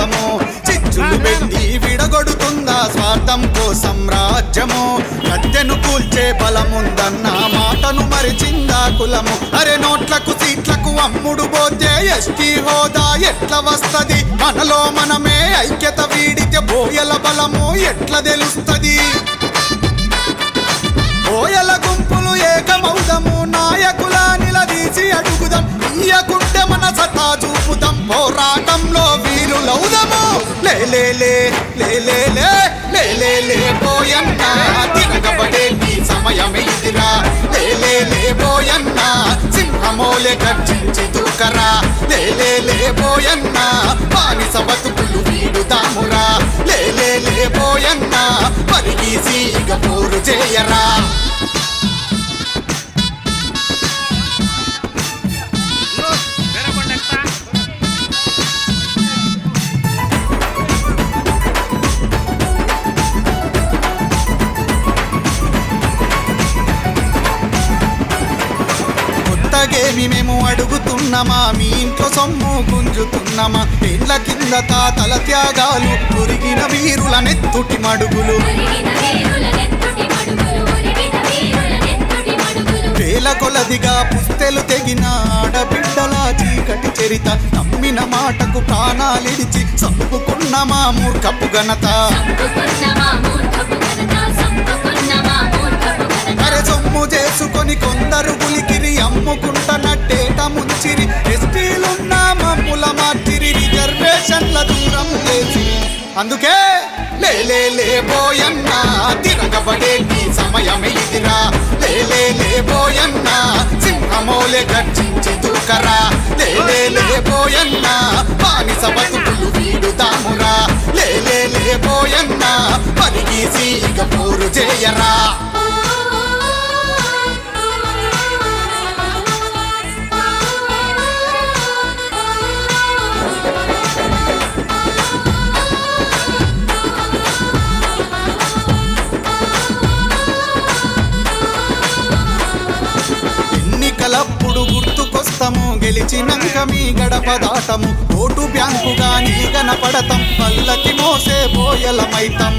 కోసము? చిచ్చులు పెండి విడగొడుతుందా స్వార్థం కోసం రాజ్యము? గద్దెను కూల్చే బలముందన్న మాటను మరిచిందా కులము? అరే నోట్లకు సీట్లకు అమ్ముడు పోతే ఎస్టీ హోదా ఎట్లా వస్తది? మనలో మనమే ఐక్యత వీడితే బోయల బలము ఎట్లా తెలుస్తది? బోయల గుంపులు ఏకమౌదము నాయకుల నిలదీసి అడుగుదాం. ఇయ్యకుంటే మన సతా చూపుదాం. పోరాటంలో వీరులౌదము లేలేలే పరిగీసి ఇక పోరు చేయరా కొత్తగేమి మేము అడుగుతున్నామా? మీ ఇంట్లో సొమ్ము గుంజుతున్నామా? ఏళ్ళ కింద తాతల త్యాగాలు మురిగిన వీరుల నెత్తుటి మడుగులు. వేల కొలదిగా పుస్తెలు తెగిన ఆడబిడ్డల చీకటి చరిత నమ్మిన మాటకు ప్రాణాలిడిచి చంపుకున్న మా మూర్ఖపు ఘనత. అర్థము చేసుకొని కొందరు గులికిరి అమ్ముకుంటనట్టేట ముంచిరి. ఎస్టీలున్న మమ్ముల మార్చిరి రిజర్వేషన్ల దూరం లేచి అందుకే లేలే లేబోయన్నా నీ సమయం ఇదిరా. లేలే లేబోయన్నా సింహమోలే గర్జించి దూకరా. లేలే లేబోయన్నా పాని బతుకులు వీడుతామురా లేలే లేబోయన్నా పరిగీసి ఇక పూరు చేయరా. గెలిచినాక మీ గడప దాటము. ఓటు బ్యాంకుగా నీ కనపడతాం పల్లకి మోసే పోయలమైతం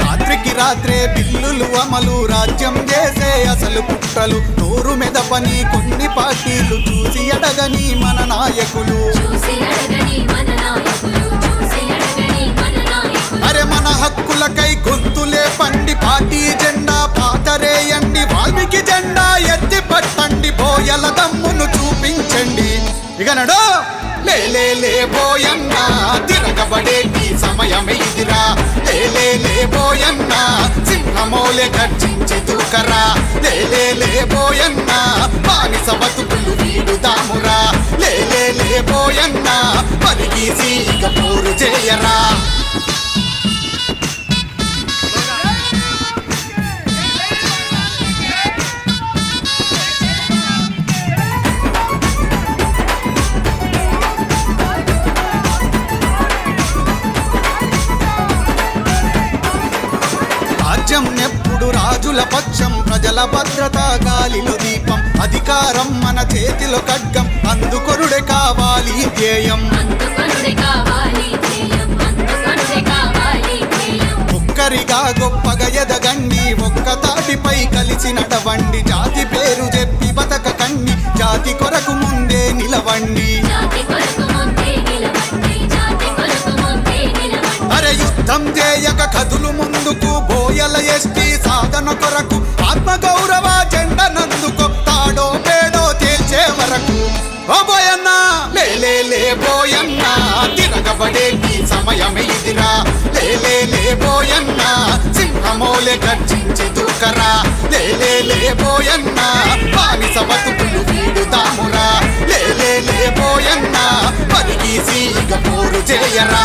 రాత్రికి రాత్రే బిల్లులు అమలు. రాజ్యం చేసే అసలు కుట్రలు. నోరు మెదపని కొన్ని పార్టీలు చూసి అడగని మన నాయకులు. అరే మన హక్కులకై గొంతులే పండి పార్టీ ఇక నడు. తిరగబడే నీ సమయం ఇదిరా. లే పోయన్నా చిన్నమోలే గర్జించి దూకరా లే పోయన్నా బానిస వీడుదామురా. లే పోయన్నా పరిగీసి ఇక పోరు చేయరా. రాజ్యం ఎప్పుడు రాజుల పక్షం ప్రజల భద్రత గాలిలో దీపం. అధికారం మన చేతిలో ఖడ్గం అందుకొనుడే కావాలి ధ్యేయం. ఒక్కరిగా గొప్పగా ఎదగండి ఒక్క తాటిపై కలిసి నడవండి. జాతి పేరు చెప్పి బతకకండి జాతి కొరకు ముందే నిలవండి. సాధన కొరకు ఆత్మ గౌరవ జెండనందుకు తాడో పేడో తేల్చే వరకు. ఓ బోయన్న లే లే తిరగబడే నీ సమయం ఇదిరా. లే లే లే సింహమోలే గర్జించి దూకరా లే లే లే బోయన్న బానిస బతుకులు వీడుదామురా. లే లే పరిగీసి ఇక పోరు చేయరా.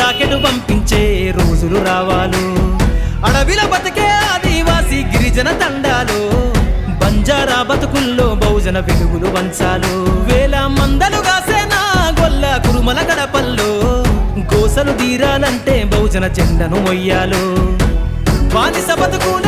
రాకెట్ పంపించే రోజులు రావాలు. అడవిల బతికే ఆదివాసి గిరిజన తండాలు బంజారా బతుకుల్లో బహుజన వెలుగులు వంచాలు వేల మందలు కాసేనా గొల్ల కురుమల గడపల్లో గోసలు తీరాలంటే బహుజన చెండను మొయ్యాలు. బానిస బతుకులు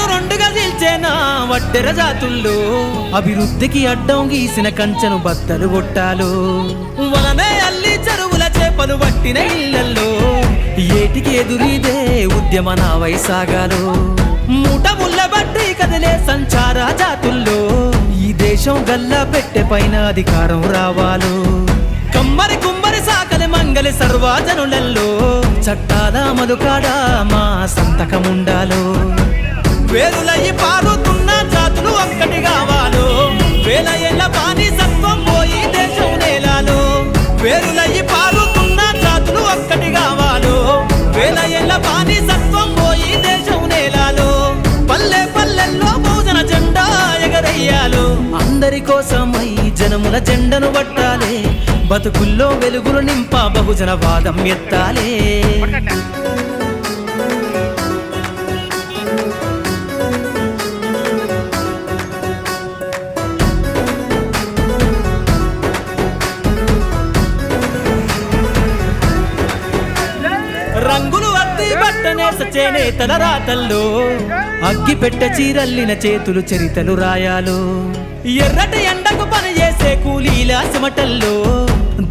వడ్డెర జాతుల్లో. అభివృద్ధికి అడ్డం గీసిన కంచెను బద్దలు కొట్టాలు. వలనే అల్లి చెరువుల చేపలు పట్టిన ఇళ్ళలో ఏటికి ఎదురీదే ఉద్యమ నా వైసాగాలు. మూట ముళ్ళ బట్టి కదిలే సంచార జాతుల్లో. ఈ దేశం గల్లా పెట్టె పైన అధికారం రావాలు. కమ్మరి కుమ్మరి సాకలి మంగలి సర్వాజనులలో చట్టాల మధుకాడా మా సంతకముండాలో. వేరులయ్యి పారుతున్న ఒక్కటి కావాలో వేల ఏళ్ళ బానిసత్వం పోయి దేశం నేలాలో. వేరులయ్యి పారుతున్న జాతులు ఒక్కటి కావాలో వేల ఏళ్ళ బానిసత్వం పోయి దేశం నేలాలో. పల్లె పల్లెల్లో భోజన జెండా ఎగరయ్యాలో. అందరి కోసమై జనముల జెండను పట్టాలే. బతుకుల్లో వెలుగులు నింప బహుజన వాదం ఎత్తాలే. అద్ది బట్టనేస చేనేతల రాతల్లో అగ్గి పెట్ట చీరల్లిన చేతులు చరితలు రాయాలు. ఎర్రటి ఎండకు పని చేసే కూలీల సిమటల్లో.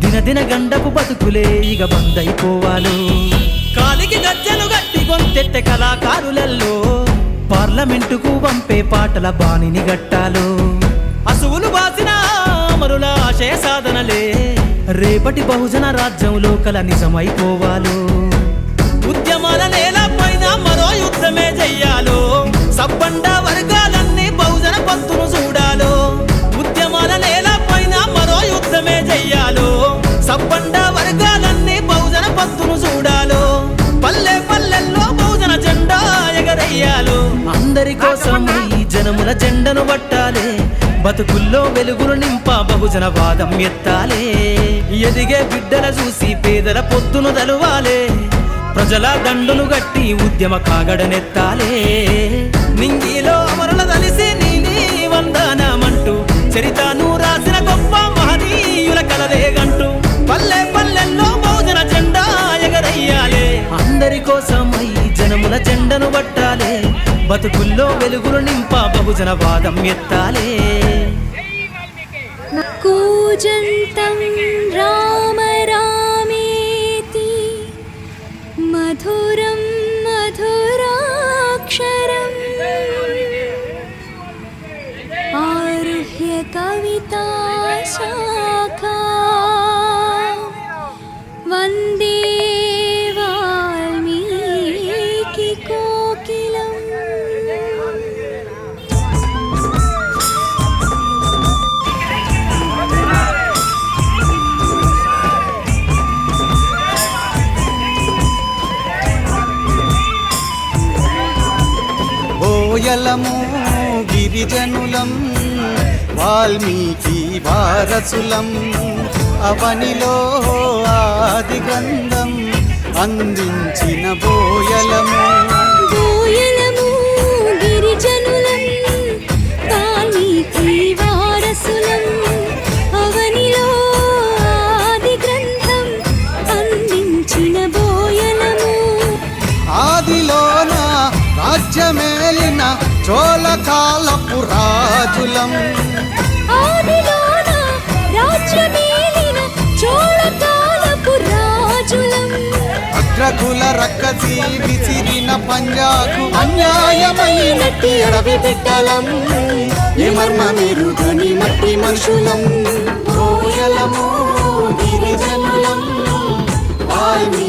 దినదిన గండకు బతుకులే ఇక బందైపోవాలు కాలికి గజ్జలు గట్టి గొంతెట్టె కళాకారులల్లో. పార్లమెంటుకు పంపే పాటల బాణిని గట్టాలు. అసువులు బాసిన అమరుల ఆశయ సాధనలే. రేపటి బహుజన రాజ్యంలో కల నిజమైపోవాలో. చెయ్యాలో? సబ్బండ వర్గాలన్నీ బహుజన పంతును చూడాలో? ఉద్యమాల నేల పైన మరో యుద్ధమే చెయ్యాలో? సబ్బండ వర్గాలన్నీ బహుజన పంతును చూడాలో? పల్లె పల్లెల్లో బహుజన జెండా ఎగరయ్యాలో అందరి కోసం ఈ జనముల జెండను పట్టాలే. బతుకుల్లో వెలుగులు నింప బహుజన వాదం ఎత్తాలే. ఎదిగే బిడ్డల చూసి పేదల పొత్తును తలవాలే. ప్రజల దండులు గట్టి ఉద్యమ కాగడనెత్తాలే నింగిలో అమరుల తలిసి నీని వందనమంటూ చరితను రాసిన గొప్ప మహనీయుల కలలే గంటూ పల్లె పల్లెల్లో భోజన జెండా ఎగరయ్యాలే. అందరి కోసమై జనముల జెండను పట్టాలే బతుకుల్లో వెలుగులు నింప బహుజన వాదం ఎత్తాలే. కూజంతం రామ బోయలము గిరిజనులం వాల్మీకి వారసులం అవనిలో ఆది గ్రంథం అంది. అగ్రకుల రక్కసి విసిరిన పంజాకు అన్యాయమైనట్టి అడవి బిడ్డలం ఏ మర్మమెరుగని మట్టి మనుషులం. బోయలము గిరిజనులం వాల్మీ